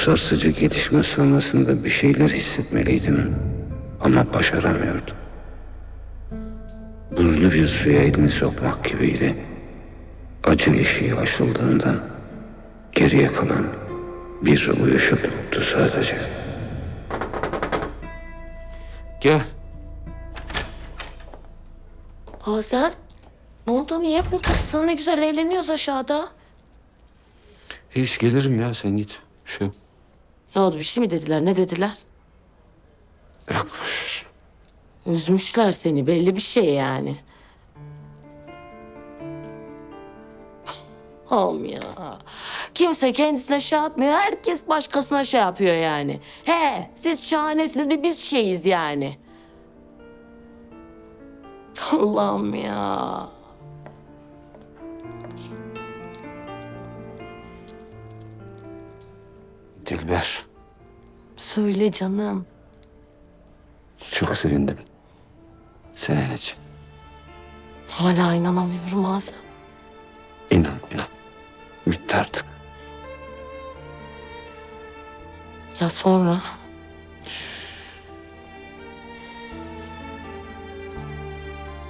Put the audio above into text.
sarsıcı gelişme sonrasında bir şeyler hissetmeliydim. Ama başaramıyordum. Buzlu bir suya elini sokmak gibiydi. Acı eşiği aşıldığında geriye kalan bir uyuşukluktu sadece. Gel. Hazen, ne oldu? Niye buradasın? Ne güzel eğleniyoruz aşağıda. Hiç gelirim ya sen git. Bir şey yok. Ne oldu? Bir şey mi dediler? Ne dediler? Ver. Üzmüşler seni. Belli bir şey yani. Ya. Kimse kendisine şey yapmıyor. Herkes başkasına şey yapıyor yani. He, siz şahanesiniz. Bir biz şeyiz yani. Allah'ım ya. Dilber. Söyle canım. Çok sevindim. Senin için. Hala inanamıyorum Hazen. İnan inan. Bitti artık. Ya sonra?